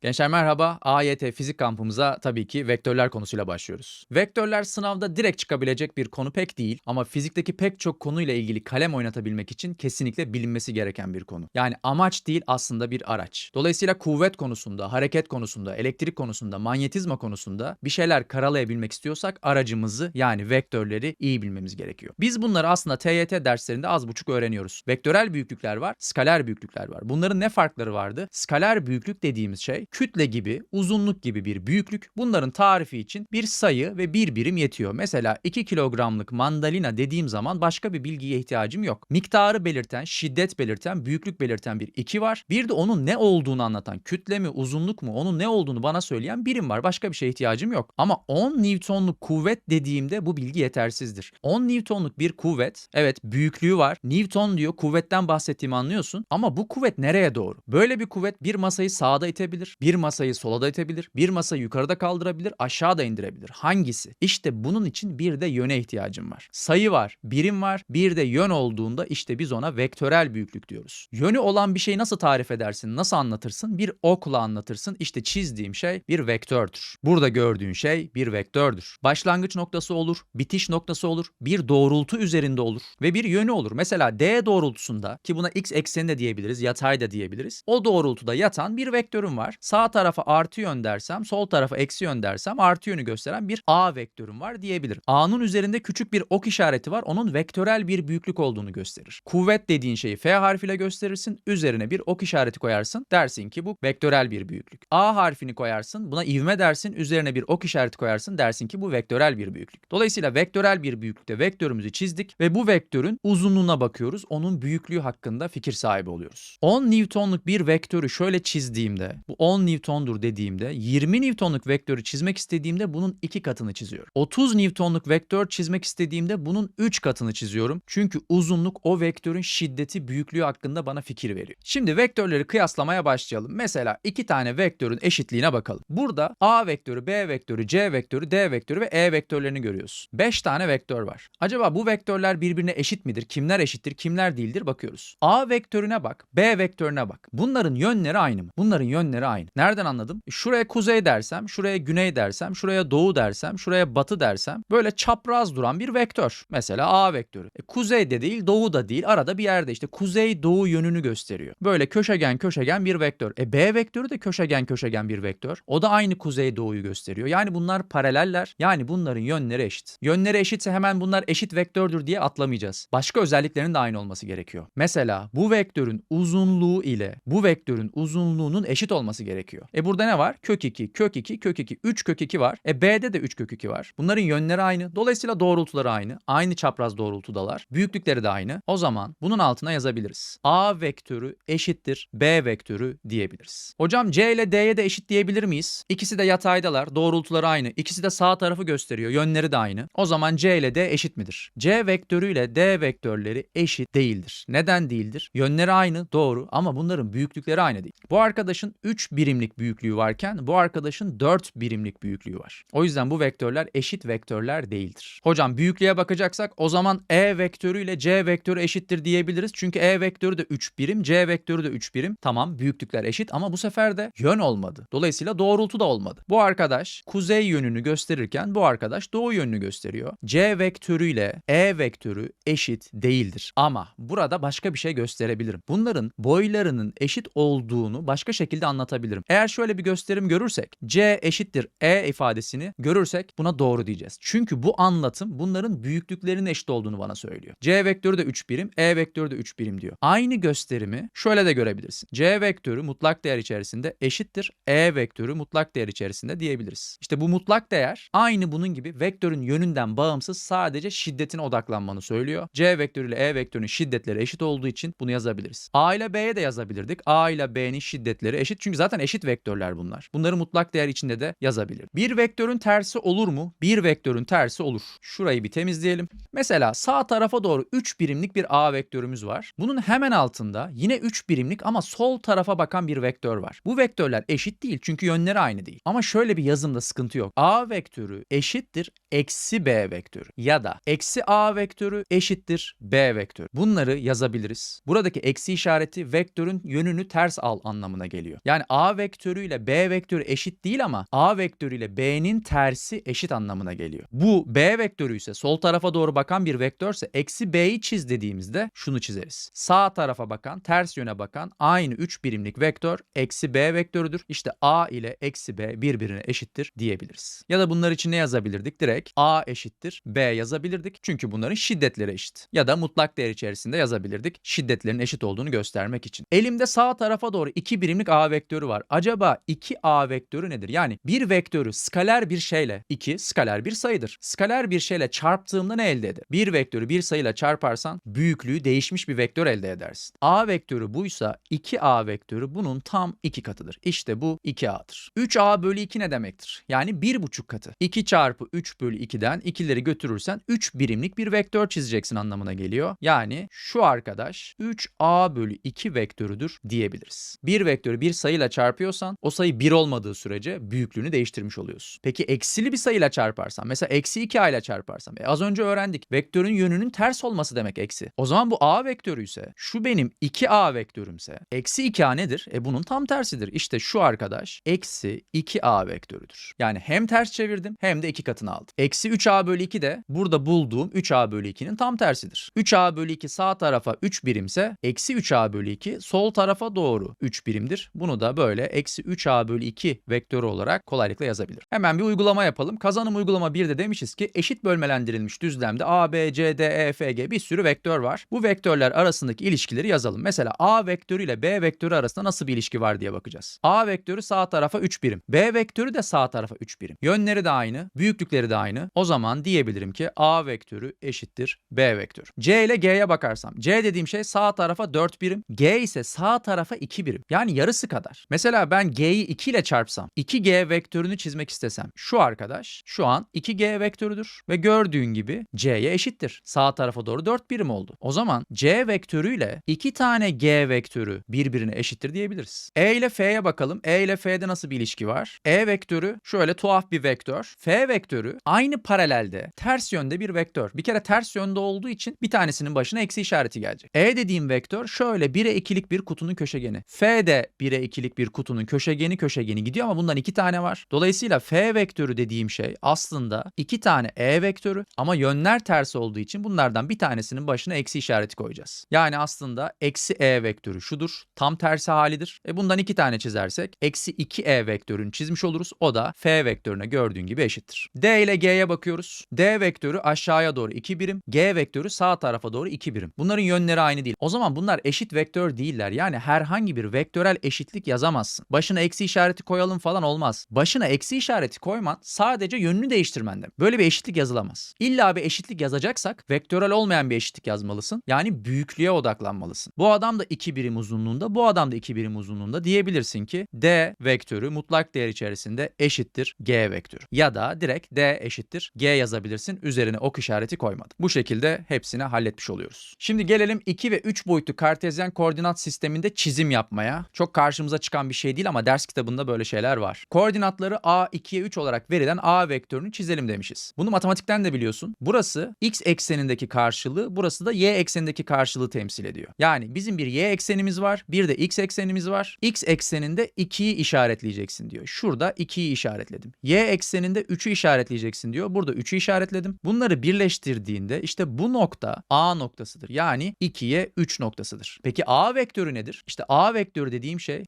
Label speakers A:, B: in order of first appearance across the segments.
A: Gençler merhaba. AYT fizik kampımıza tabii ki vektörler konusuyla başlıyoruz. Vektörler sınavda direkt çıkabilecek bir konu pek değil ama fizikteki pek çok konuyla ilgili kalem oynatabilmek için kesinlikle bilinmesi gereken bir konu. Yani amaç değil aslında bir araç. Dolayısıyla kuvvet konusunda, hareket konusunda, elektrik konusunda, manyetizma konusunda bir şeyler karalayabilmek istiyorsak aracımızı yani vektörleri iyi bilmemiz gerekiyor. Biz bunları aslında TYT derslerinde az buçuk öğreniyoruz. Vektörel büyüklükler var, skaler büyüklükler var. Bunların ne farkları vardı? Skaler büyüklük dediğimiz şey kütle gibi, uzunluk gibi bir büyüklük. Bunların tarifi için bir sayı ve bir birim yetiyor. Mesela 2 kilogramlık mandalina dediğim zaman başka bir bilgiye ihtiyacım yok. Miktarı belirten, şiddet belirten, büyüklük belirten bir 2 var. Bir de onun ne olduğunu anlatan, kütle mi, uzunluk mu, onun ne olduğunu bana söyleyen birim var. Başka bir şeye ihtiyacım yok. Ama 10 Newton'luk kuvvet dediğimde bu bilgi yetersizdir. 10 Newton'luk bir kuvvet, evet büyüklüğü var. Newton diyor, kuvvetten bahsettiğimi anlıyorsun. Ama bu kuvvet nereye doğru? Böyle bir kuvvet bir masayı sağda itebilir, bir masayı sola da itebilir, bir masayı yukarıda kaldırabilir, aşağıda indirebilir. Hangisi? İşte bunun için bir de yöne ihtiyacım var. Sayı var, birim var, bir de yön olduğunda işte biz ona vektörel büyüklük diyoruz. Yönü olan bir şeyi nasıl tarif edersin, nasıl anlatırsın? Bir okla anlatırsın. İşte çizdiğim şey bir vektördür. Burada gördüğün şey bir vektördür. Başlangıç noktası olur, bitiş noktası olur, bir doğrultu üzerinde olur ve bir yönü olur. Mesela D doğrultusunda ki buna x ekseni de diyebiliriz, yatay da diyebiliriz. O doğrultuda yatan bir vektörüm var. Sağ tarafa artı yön dersem, sol tarafa eksi yön dersem artı yönü gösteren bir A vektörüm var diyebilirim. A'nın üzerinde küçük bir ok işareti var. Onun vektörel bir büyüklük olduğunu gösterir. Kuvvet dediğin şeyi F harfiyle gösterirsin. Üzerine bir ok işareti koyarsın. Dersin ki bu vektörel bir büyüklük. A harfini koyarsın. Buna ivme dersin. Üzerine bir ok işareti koyarsın. Dersin ki bu vektörel bir büyüklük. Dolayısıyla vektörel bir büyüklükte vektörümüzü çizdik ve bu vektörün uzunluğuna bakıyoruz. Onun büyüklüğü hakkında fikir sahibi oluyoruz. 10 Newton'luk bir vektörü şöyle çizdiğimde, bu 10 Newton'dur dediğimde, 20 Newton'luk vektörü çizmek istediğimde bunun 2 katını çiziyorum. 30 Newton'luk vektör çizmek istediğimde bunun 3 katını çiziyorum. Çünkü uzunluk o vektörün şiddeti, büyüklüğü hakkında bana fikir veriyor. Şimdi vektörleri kıyaslamaya başlayalım. Mesela iki tane vektörün eşitliğine bakalım. Burada A vektörü, B vektörü, C vektörü, D vektörü ve E vektörlerini görüyorsun. 5 tane vektör var. Acaba bu vektörler birbirine eşit midir? Kimler eşittir, kimler değildir bakıyoruz. A vektörüne bak, B vektörüne bak. Bunların yönleri aynı mı? Bunların yönleri aynı. Nereden anladım? E, Şuraya kuzey dersem, şuraya güney dersem, şuraya doğu dersem, şuraya batı dersem böyle çapraz duran bir vektör. Mesela A vektörü. E, kuzey de değil, doğu da değil. Arada bir yerde işte kuzey doğu yönünü gösteriyor. Böyle köşegen köşegen bir vektör. E B vektörü de köşegen köşegen bir vektör. O da aynı kuzey doğuyu gösteriyor. Yani bunlar paraleller. Yani bunların yönleri eşit. Yönleri eşitse hemen bunlar eşit vektördür diye atlamayacağız. Başka özelliklerinin de aynı olması gerekiyor. Mesela bu vektörün uzunluğu ile bu vektörün uzunluğunun eşit olması gerekiyor. E burada ne var? Kök 2, kök 2, kök 2, 3 kök 2 var. E B'de de 3 kök 2 var. Bunların yönleri aynı. Dolayısıyla doğrultuları aynı. Aynı çapraz doğrultudalar. Büyüklükleri de aynı. O zaman bunun altına yazabiliriz. A vektörü eşittir B vektörü diyebiliriz. Hocam C ile D'ye de eşit diyebilir miyiz? İkisi de yataydalar. Doğrultuları aynı. İkisi de sağ tarafı gösteriyor. Yönleri de aynı. O zaman C ile D eşit midir? C vektörü ile D vektörleri eşit değildir. Neden değildir? Yönleri aynı doğru ama bunların büyüklükleri aynı değil. Bu arkadaşın 3 birimlik büyüklüğü varken bu arkadaşın 4 birimlik büyüklüğü var. O yüzden bu vektörler eşit vektörler değildir. Hocam büyüklüğe bakacaksak o zaman E vektörü ile C vektörü eşittir diyebiliriz. Çünkü E vektörü de 3 birim, C vektörü de 3 birim. Tamam büyüklükler eşit ama bu sefer de yön olmadı. Dolayısıyla doğrultu da olmadı. Bu arkadaş kuzey yönünü gösterirken bu arkadaş doğu yönünü gösteriyor. C vektörü ile E vektörü eşit değildir. Ama burada başka bir şey gösterebilirim. Bunların boylarının eşit olduğunu başka şekilde anlatabilirim. Eğer şöyle bir gösterim görürsek C eşittir E ifadesini görürsek buna doğru diyeceğiz. Çünkü bu anlatım bunların büyüklüklerinin eşit olduğunu bana söylüyor. C vektörü de 3 birim, E vektörü de 3 birim diyor. Aynı gösterimi şöyle de görebilirsin. C vektörü mutlak değer içerisinde eşittir E vektörü mutlak değer içerisinde diyebiliriz. İşte bu mutlak değer aynı bunun gibi vektörün yönünden bağımsız sadece şiddetine odaklanmanı söylüyor. C vektörü ile E vektörünün şiddetleri eşit olduğu için bunu yazabiliriz. A ile B'ye de yazabilirdik. A ile B'nin şiddetleri eşit çünkü zaten eşit vektörler bunlar. Bunları mutlak değer içinde de yazabilir. Bir vektörün tersi olur mu? Bir vektörün tersi olur. Şurayı bir temizleyelim. Mesela sağ tarafa doğru 3 birimlik bir A vektörümüz var. Bunun hemen altında yine 3 birimlik ama sol tarafa bakan bir vektör var. Bu vektörler eşit değil çünkü yönleri aynı değil. Ama şöyle bir yazımda sıkıntı yok. A vektörü eşittir eksi B vektörü ya da eksi A vektörü eşittir B vektörü. Bunları yazabiliriz. Buradaki eksi işareti vektörün yönünü ters al anlamına geliyor. Yani A A vektörü ile B vektörü eşit değil ama A vektörü ile B'nin tersi eşit anlamına geliyor. Bu B vektörü ise sol tarafa doğru bakan bir vektörse eksi B'yi çiz dediğimizde şunu çizeriz. Sağ tarafa bakan, ters yöne bakan aynı 3 birimlik vektör eksi B vektörüdür. İşte A ile eksi B birbirine eşittir diyebiliriz. Ya da bunlar için ne yazabilirdik? Direkt A eşittir B yazabilirdik. Çünkü bunların şiddetleri eşit. Ya da mutlak değer içerisinde yazabilirdik. Şiddetlerin eşit olduğunu göstermek için. Elimde sağ tarafa doğru 2 birimlik A vektörü var. Acaba 2A vektörü nedir? Yani bir vektörü skaler bir şeyle 2 skaler bir sayıdır. Skaler bir şeyle çarptığımda ne elde eder? Bir vektörü bir sayıyla çarparsan büyüklüğü değişmiş bir vektör elde edersin. A vektörü buysa 2A vektörü bunun tam 2 katıdır. İşte bu 2A'dır. 3A bölü 2 ne demektir? Yani 1,5 katı. 2 çarpı 3 bölü 2'den ikileri götürürsen 3 birimlik bir vektör çizeceksin anlamına geliyor. Yani şu arkadaş 3A bölü 2 vektörüdür diyebiliriz. Bir vektörü bir sayıyla çarpıyorsan o sayı 1 olmadığı sürece büyüklüğünü değiştirmiş oluyorsun. Peki eksili bir sayıyla çarparsan mesela eksi 2A ile çarparsam e az önce öğrendik vektörün yönünün ters olması demek eksi. O zaman bu A vektörü ise şu benim 2A vektörümse eksi 2A nedir? E bunun tam tersidir. İşte şu arkadaş eksi 2A vektörüdür. Yani hem ters çevirdim hem de iki katını aldım. Eksi 3A bölü 2 de burada bulduğum 3A bölü 2'nin tam tersidir. 3A bölü 2 sağ tarafa 3 birimse eksi 3A bölü 2 sol tarafa doğru 3 birimdir. Bunu da böyle eksi 3A bölü 2 vektörü olarak kolaylıkla yazabilir. Hemen bir uygulama yapalım. Kazanım uygulama 1'de demişiz ki eşit bölmelendirilmiş düzlemde A, B, C, D, E, F, G bir sürü vektör var. Bu vektörler arasındaki ilişkileri yazalım. Mesela A vektörü ile B vektörü arasında nasıl bir ilişki var diye bakacağız. A vektörü sağ tarafa 3 birim. B vektörü de sağ tarafa 3 birim. Yönleri de aynı, büyüklükleri de aynı. O zaman diyebilirim ki A vektörü eşittir B vektörü. C ile G'ye bakarsam. C dediğim şey sağ tarafa 4 birim. G ise sağ tarafa 2 birim. Yani yarısı kadar. Mesela ben G'yi 2 ile çarpsam, 2G vektörünü çizmek istesem şu arkadaş şu an 2G vektörüdür ve gördüğün gibi C'ye eşittir. Sağ tarafa doğru 4 birim oldu. O zaman C vektörüyle 2 tane G vektörü birbirine eşittir diyebiliriz. E ile F'ye bakalım. E ile F'de nasıl bir ilişki var? E vektörü şöyle tuhaf bir vektör. F vektörü aynı paralelde ters yönde bir vektör. Bir kere ters yönde olduğu için bir tanesinin başına eksi işareti gelecek. E dediğim vektör şöyle 1'e 2'lik bir kutunun köşegeni. F de 1'e 2'lik bir kutunun köşegeni köşegeni gidiyor ama bundan iki tane var. Dolayısıyla F vektörü dediğim şey aslında iki tane E vektörü ama yönler ters olduğu için bunlardan bir tanesinin başına eksi işareti koyacağız. Yani aslında eksi E vektörü şudur. Tam tersi halidir. E bundan iki tane çizersek eksi 2E vektörünü çizmiş oluruz. O da F vektörüne gördüğün gibi eşittir. D ile G'ye bakıyoruz. D vektörü aşağıya doğru 2 birim. G vektörü sağ tarafa doğru 2 birim. Bunların yönleri aynı değil. O zaman bunlar eşit vektör değiller. Yani herhangi bir vektörel eşitlik yazamazsın. Başına eksi işareti koyalım falan olmaz. Başına eksi işareti koyman sadece yönünü değiştirmen demek. Böyle bir eşitlik yazılamaz. İlla bir eşitlik yazacaksak vektörel olmayan bir eşitlik yazmalısın. Yani büyüklüğe odaklanmalısın. Bu adam da 2 birim uzunluğunda, bu adam da 2 birim uzunluğunda diyebilirsin ki D vektörü mutlak değer içerisinde eşittir G vektörü. Ya da direkt D eşittir G yazabilirsin. Üzerine ok işareti koymadım. Bu şekilde hepsini halletmiş oluyoruz. Şimdi gelelim 2 ve 3 boyutlu kartezyen koordinat sisteminde çizim yapmaya. Çok karşımıza çıkan bir şey değil ama ders kitabında böyle şeyler var. Koordinatları A 2'ye 3 olarak verilen A vektörünü çizelim demişiz. Bunu matematikten de biliyorsun. Burası x eksenindeki karşılığı, burası da y eksenindeki karşılığı temsil ediyor. Yani bizim bir y eksenimiz var, bir de x eksenimiz var. X ekseninde 2'yi işaretleyeceksin diyor. Şurada 2'yi işaretledim. Y ekseninde 3'ü işaretleyeceksin diyor. Burada 3'ü işaretledim. Bunları birleştirdiğinde işte bu nokta A noktasıdır. Yani 2'ye 3 noktasıdır. Peki A vektörü nedir? İşte A vektörü dediğim şey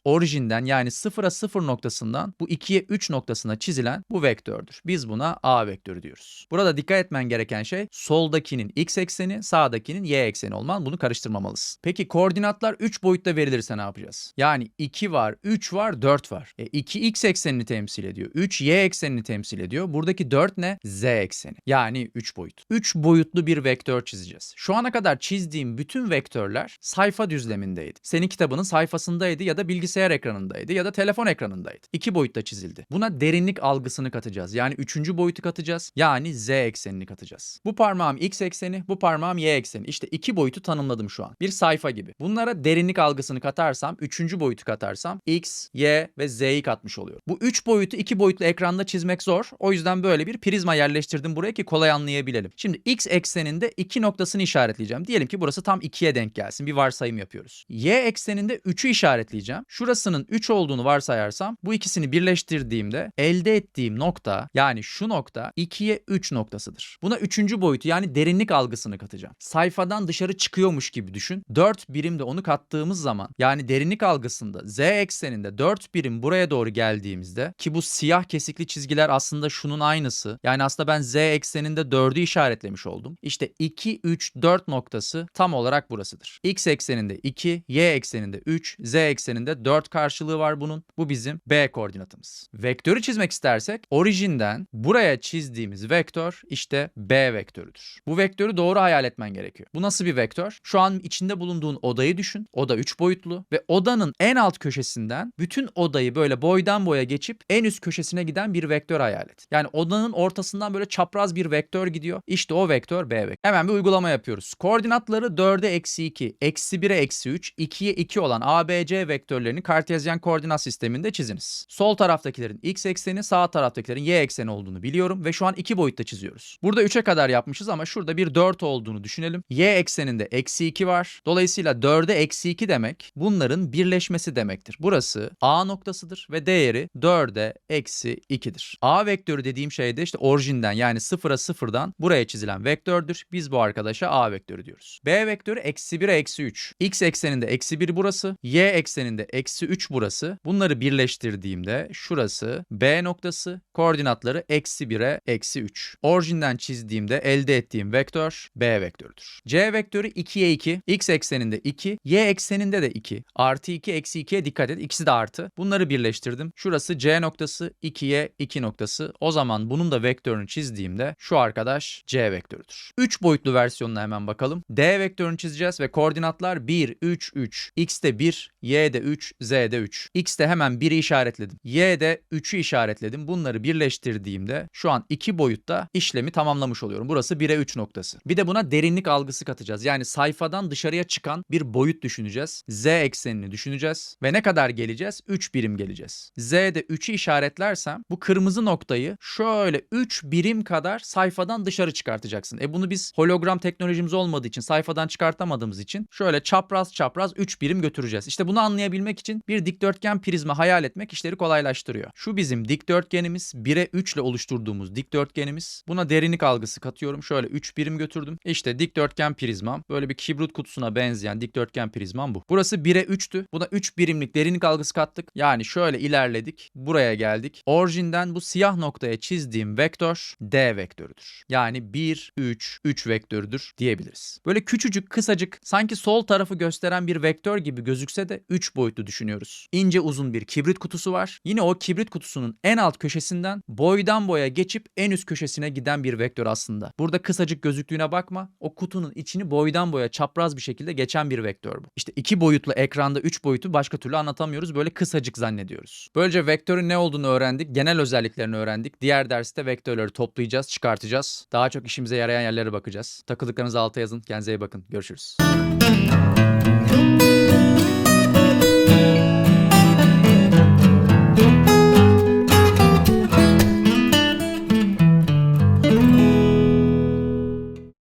A: orijinden yani 0'a 0 noktasından bu 2'ye 3 noktasına çizilen bu vektördür. Biz buna A vektörü diyoruz. Burada dikkat etmen gereken şey soldakinin x ekseni, sağdakinin y ekseni olman. Bunu karıştırmamalısın. Peki koordinatlar 3 boyutta verilirse ne yapacağız? Yani 2 var, 3 var, 4 var. E 2 x eksenini temsil ediyor. 3 y eksenini temsil ediyor. Buradaki 4 ne? Z ekseni. Yani 3 boyut. 3 boyutlu bir vektör çizeceğiz. Şu ana kadar çizdiğim bütün vektörler sayfa düzlemindeydi. Senin kitabının sayfasındaydı ya da bilgisayar ekranındaydı ya da telefon ekranındaydı. 2 boyutta çizildi. Buna derinlik algısını katacağız. Yani 3. boyutu katacağız. Yani z eksenini katacağız. Bu parmağım x ekseni, bu parmağım y ekseni. İşte iki boyutu tanımladım şu an. Bir sayfa gibi. Bunlara derinlik algısını katarsam, üçüncü boyutu katarsam x, y ve z'yi katmış oluyor. Bu üç boyutu iki boyutlu ekranda çizmek zor. O yüzden böyle bir prizma yerleştirdim buraya ki kolay anlayabilelim. Şimdi x ekseninde iki noktasını işaretleyeceğim. Diyelim ki burası tam 2'ye denk gelsin. Bir varsayım yapıyoruz. Y ekseninde 3'ü işaretleyeceğim. Şurasının 3 olduğunu varsayarsam bu ikisini birleştirdiğimde elde ettiğim nokta yani şu nokta 2'ye 3 noktasıdır. Buna üçüncü boyutu yani derinlik algısını katacağım. Sayfadan dışarı çıkıyormuş gibi düşün. 4 birimde onu kattığımız zaman yani derinlik algısında z ekseninde 4 birim buraya doğru geldiğimizde ki bu siyah kesikli çizgiler aslında şunun aynısı. Yani aslında ben z ekseninde 4'ü işaretlemiş oldum. İşte 2, 3, 4 noktası tam olarak burasıdır. X ekseninde 2, y ekseninde 3, z ekseninde 4 karşılığı var bunun. Bu bizim B koordinatımız. Vektörü çizmek istersek orijinden buraya çizdiğimiz vektör işte B vektörüdür. Bu vektörü doğru hayal etmen gerekiyor. Bu nasıl bir vektör? Şu an içinde bulunduğun odayı düşün. Oda 3 boyutlu ve odanın en alt köşesinden bütün odayı böyle boydan boya geçip en üst köşesine giden bir vektör hayal et. Yani odanın ortasından böyle çapraz bir vektör gidiyor. İşte o vektör B vektörü. Hemen bir uygulama yapıyoruz. Koordinatları 4'e eksi 2, eksi 1'e eksi 3, 2'ye 2 olan ABC vektörlerini kartezyen koordinat sisteminde çiziniz. Sol taraftakilerin x ekseni, sağ taraftakilerin y ekseni olduğunu biliyorum ve şu an iki boyutta çiziyoruz. Burada 3'e kadar yapmışız ama şurada bir 4 olduğunu düşünelim. Y ekseninde eksi 2 var. Dolayısıyla 4'e eksi 2 demek bunların birleşmesi demektir. Burası A noktasıdır ve değeri 4'e eksi 2'dir. A vektörü dediğim şey de işte orijinden yani 0'a 0'dan buraya çizilen vektördür. Biz bu arkadaşa A vektörü diyoruz. B vektörü eksi 1'e eksi 3. X ekseninde eksi 1 burası. Y ekseninde eksi 3 burası. Bunları birleştirdiğimde şurası B noktası. Koordinatları eksi 1'e eksi 3. Orijinden çizdiğimde elde ettiğim vektör B vektörüdür. C vektörü 2'ye 2. X ekseninde 2. Y ekseninde de 2. Artı 2 eksi 2'ye dikkat et. İkisi de artı. Bunları birleştirdim. Şurası C noktası 2'ye 2 noktası. O zaman bunun da vektörünü çizdiğimde şu arkadaş C vektörüdür. 3 boyutlu versiyonuna hemen bakalım. D vektörünü çizeceğiz ve koordinatlar 1, 3, 3. X'te 1, Y'de 3, Z'de 3. X'te hemen 1'i işaretledim. Y'de 3'ü işaretledim. Bunları birleştirdiğimde şu an 2 boyutta işlemi tamamlamış oluyorum. Burası 1'e 3 noktası. Bir de buna derinlik algısı katacağız. Yani sayfadan dışarıya çıkan bir boyut düşüneceğiz. Z eksenini düşüneceğiz. Ve ne kadar geleceğiz? 3 birim geleceğiz. Z'de 3'ü işaretlersem bu kırmızı noktayı şöyle 3 birim kadar sayfadan dışarı çıkartacaksın. E bunu biz hologram teknolojimiz olmadığı için sayfadan çıkartamadığımız için şöyle çapraz çapraz 3 birim götüreceğiz. İşte bunu anlayabilmek için bir dikdörtgen prizma hayal etmek işleri kolaylaştırıyor. Şu bizim dikdörtgenimiz 1'e 3 ile oluşturduğumuz dikdörtgenimiz. Buna derinlik algısı katıyorum. Şöyle 3 birim götürdüm. İşte dikdörtgen prizmam. Böyle bir kibrit kutusuna benzeyen dikdörtgen prizmam bu. Burası 1'e 3'tü. Buna 3 birimlik derinlik algısı kattık. Yani şöyle ilerledik. Buraya geldik. Orijinden bu siyah noktaya çizdiğim vektör D vektörüdür. Yani 1, 3, 3 vektörüdür diyebiliriz. Böyle küçücük, kısacık, sanki sol tarafı gösteren bir vektör gibi gözükse de 3 boyutlu düşünüyoruz. İnce uzun bir kibrit kutusu var. Yine o kibrit kutusunun en alt köşesinden boydan boya geçip en üst köşesine giden bir vektör aslında. Burada kısacık gözüktüğüne bakma. O kutunun içini boydan boya çapraz bir şekilde geçen bir vektör bu. İşte iki boyutlu ekranda 3 boyutu başka türlü anlatamıyoruz. Böyle kısacık zannediyoruz. Böylece vektörün ne olduğunu öğrendik. Genel özelliklerini öğrendik. Diğer derste vektörleri toplayacağız, çıkartacağız. Daha çok işimize yarayan yerlere bakacağız. Takıldıklarınızı alta yazın. Kendinize iyi bakın. Görüşürüz.